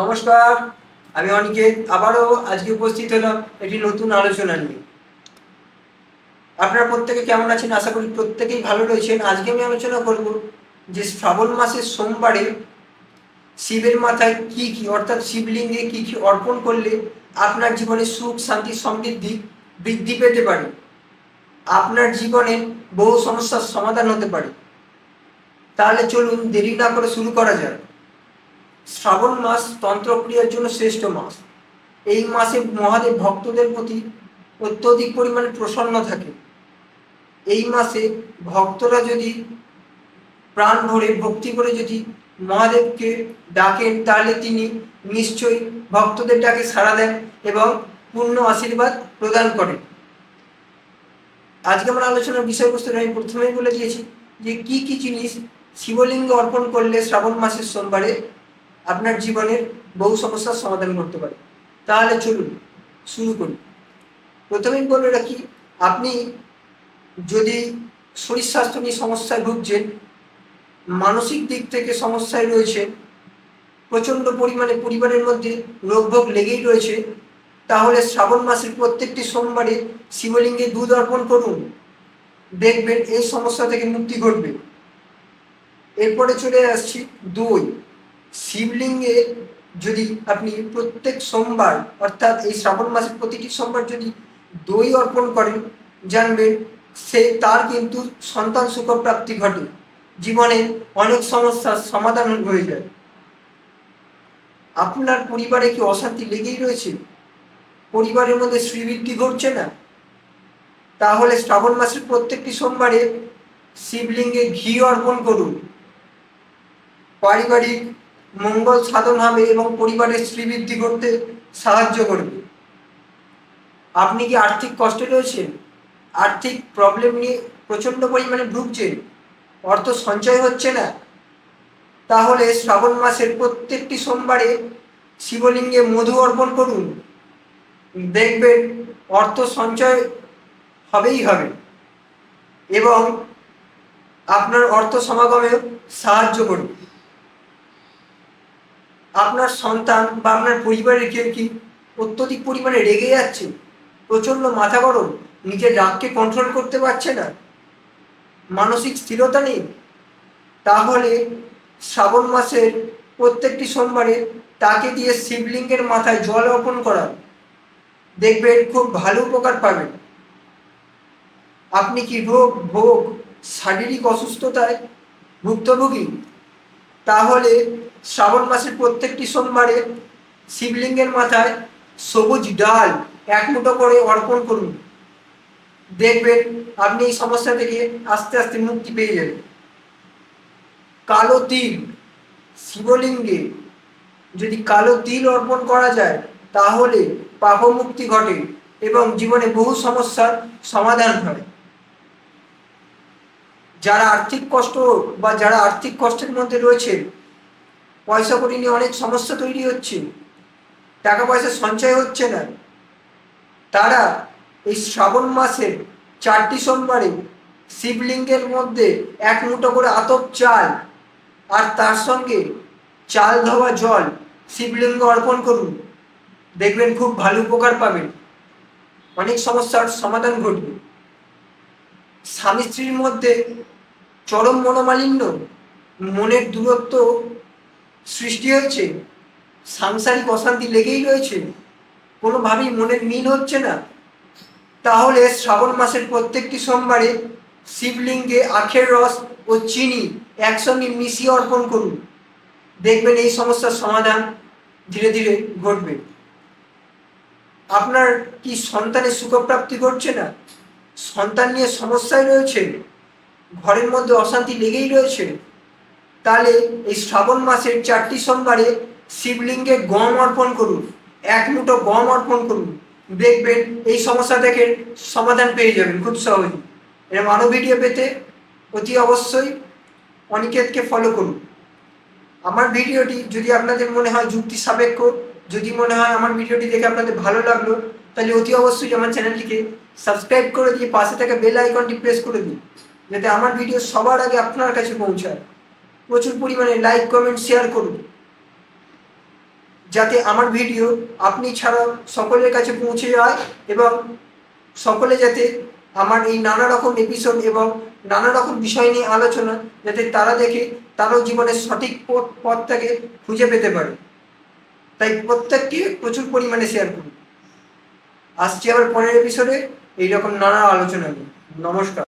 নমস্কার, আমি অনিকেত, আবারও আজকে উপস্থিত হলাম একটি নতুন আলোচনা নিয়ে। আপনারা প্রত্যেকে কেমন আছেন? আশা করি প্রত্যেকেই ভালো রয়েছেন। আজকে আমি আলোচনা করব যে শ্রাবণ মাসের সোমবারে শিবের মাথায় কি কি, অর্থাৎ শিবলিঙ্গে কি কি অর্পণ করলে আপনার জীবনে সুখ, শান্তি, সমৃদ্ধি বৃদ্ধি পেতে পারে? আপনার জীবনে বহু সমস্যার সমাধান হতে পারে। তাহলে চলুন দেরি না করে শুরু করা যাক। শ্রাবণ মাস তন্ত্রক্রিয়ার জন্য শ্রেষ্ঠ মাস। এই মাসে মহাদেব ভক্তদের প্রতি অত্যধিক পরিমাণে প্রসন্ন থাকে। এই মাসে ভক্তরা যদি প্রাণ ভরে, ভক্তি করে যদি মহাদেবকে ডাকেন, তাহলে তিনি নিশ্চয়ই ভক্তদের ডাকে সাড়া দেন এবং পূর্ণ আশীর্বাদ প্রদান করেন। আজকে আমার আলোচনার বিষয়বস্তু আমি প্রথমেই বলে দিয়েছি যে কি কি জিনিস শিবলিঙ্গ অর্পণ করলে শ্রাবণ মাসের সোমবারে আপনার জীবনের বহু সমস্যার সমাধান করতে পারে। তাহলে চলুন, শুরু করি। প্রথমেই বলে রাখি, আপনি যদি শরীর স্বাস্থ্য নিয়ে সমস্যায় ভুগছেন, মানসিক দিক থেকে সমস্যায় রয়েছে প্রচণ্ড পরিমাণে পরিবারের মধ্যে রোগভোগ লেগেই রয়েছে, তাহলে শ্রাবণ মাসের প্রত্যেকটি সোমবারে শিবলিঙ্গে দুধ অর্পণ করুন। দেখবেন এই সমস্যা থেকে মুক্তি ঘটবে। এরপরে চলে আসছি দই। শিবলিঙ্গে যদি আপনি প্রত্যেক সোমবার, অর্থাৎ এই শ্রাবণ মাসের প্রতিটি সোমবার যদি দই অর্পণ করেন, জানবেন সে তার কিন্তু সন্তান সুখপ্রাপ্তি ঘটে। জীবনে অনেক সমস্যার সমাধান হয়ে যায়। আপনার পরিবারে কি অশান্তি লেগেই রয়েছে? পরিবারের মধ্যে শ্রীবৃদ্ধি ঘটছে না? তাহলে শ্রাবণ মাসের প্রত্যেকটি সোমবারে শিবলিঙ্গে ঘি অর্পণ করুন। পারিবারিক মঙ্গল সাধন হবে এবং পরিবারের শ্রীবৃদ্ধি করতে সাহায্য করবে। আপনি কি আর্থিক কষ্টে রয়েছেন আর্থিক প্রবলেম নিয়ে প্রচণ্ড পরিমাণে ভুগছেন। অর্থ সঞ্চয় হচ্ছে না। তাহলে শ্রাবণ মাসের প্রত্যেকটি সোমবারে শিবলিঙ্গে মধু অর্পণ করুন। দেখবেন অর্থ সঞ্চয় হবেই হবে। এবং আপনার অর্থ সমাগমেও সাহায্য করবে। আপনার সন্তান বা আপনার পরিবারের কেউ কি অত্যধিক পরিমাণে রেগে যাচ্ছে? প্রচণ্ড মাথা গরম, নিজের রাগকে কন্ট্রোল করতে পারছে না। মানসিক স্থিরতা নেই। তাহলে শ্রাবণ মাসের প্রত্যেকটি সোমবারে তাকে দিয়ে শিবলিঙ্গের মাথায় জল অর্পণ করা। দেখবেন খুব ভালো উপকার পাবেন। আপনি কি রোগ, ভোগ, শারীরিক অসুস্থতায় ভুক্তভোগী? তাহলে শ্রাবণ মাসের প্রত্যেকটি সোমবারে শিবলিঙ্গের মাথায় সবুজ ডাল এক মুঠো করে অর্পণ করুন। দেখবেন আপনি এই সমস্যা থেকে আস্তে আস্তে মুক্তি পেয়ে যাবেন। কালো তিল, শিবলিঙ্গে যদি কালো তিল অর্পণ করা যায়, তাহলে পাপমুক্তি ঘটে এবং জীবনে বহু সমস্যার সমাধান হয়। যারা আর্থিক কষ্ট বা যারা আর্থিক কষ্টের মধ্যে রয়েছে পয়সা করি নিয়ে অনেক সমস্যা তৈরি হচ্ছে। টাকা পয়সা সঞ্চয় হচ্ছে না। তারা এই শ্রাবণ মাসের চারটি সোমবারে শিবলিঙ্গের মধ্যে এক মুঠো করে আতপ চাল আর তার সঙ্গে চাল ধোয়া জল শিবলিঙ্গ অর্পণ করুন। দেখবেন খুব ভালো উপকার পাবেন। অনেক সমস্যার সমাধান ঘটবে। স্বামী স্ত্রীর মধ্যে চরম মনোমালিন্য, মনের দূরত্ব সৃষ্টি হয়েছে সাংসারিক অশান্তি লেগেই রয়েছে, কোনোভাবেই মনের মিল হচ্ছে না। তাহলে শ্রাবণ মাসের প্রত্যেকটি সোমবারে শিবলিঙ্গে আখের রস ও চিনি একসঙ্গে মিশিয়ে অর্পণ করুন। দেখবেন এই সমস্যার সমাধান ধীরে ধীরে ঘটবে। আপনার কি সন্তানের সুখপ্রাপ্তি ঘটছে না? সন্তান নিয়ে সমস্যায় রয়েছে? ঘরের মধ্যে অশান্তি লেগেই রয়েছে? তাহলে এই শ্রাবণ মাসের চারটি সোমবারে শিবলিঙ্গে গম অর্পণ করুন, এক মুঠো গম অর্পণ করুন। দেখবেন এই সমস্যা থেকে সমাধান পেয়ে যাবেন খুব সহজে এরকম আরও ভিডিও পেতে অতি অবশ্যই অনিকেতকে ফলো করুন। আমার ভিডিওটি যদি আপনাদের মনে হয় যুক্তি সাপেক্ষ, যদি মনে হয় আমার ভিডিওটি দেখে আপনাদের ভালো লাগল, তাহলে অতি অবশ্যই আমার চ্যানেলটিকে সাবস্ক্রাইব করে দিয়ে পাশে থাকা বেল আইকনটি প্রেস করে দিন, যাতে আমার ভিডিও সবার আগে আপনার কাছে পৌঁছায়। প্রচুর পরিমাণে লাইক কমেন্ট শেয়ার করুন। যাতে আমার ভিডিও আপনি ছাড়াও সকলের কাছে পৌঁছে যায় এবং সকলে যাতে আমার এই নানা রকম এপিসোড এবং নানা রকম বিষয় নিয়ে আলোচনা যাতে তারা দেখে, তারাও জীবনের সঠিক পথ, পথটাকে খুঁজে পেতে পারে। তাই প্রত্যেককে প্রচুর পরিমাণে শেয়ার করুন। আসছি আবার পরের এপিসোডে এইরকম নানা আলোচনা নিয়ে। নমস্কার।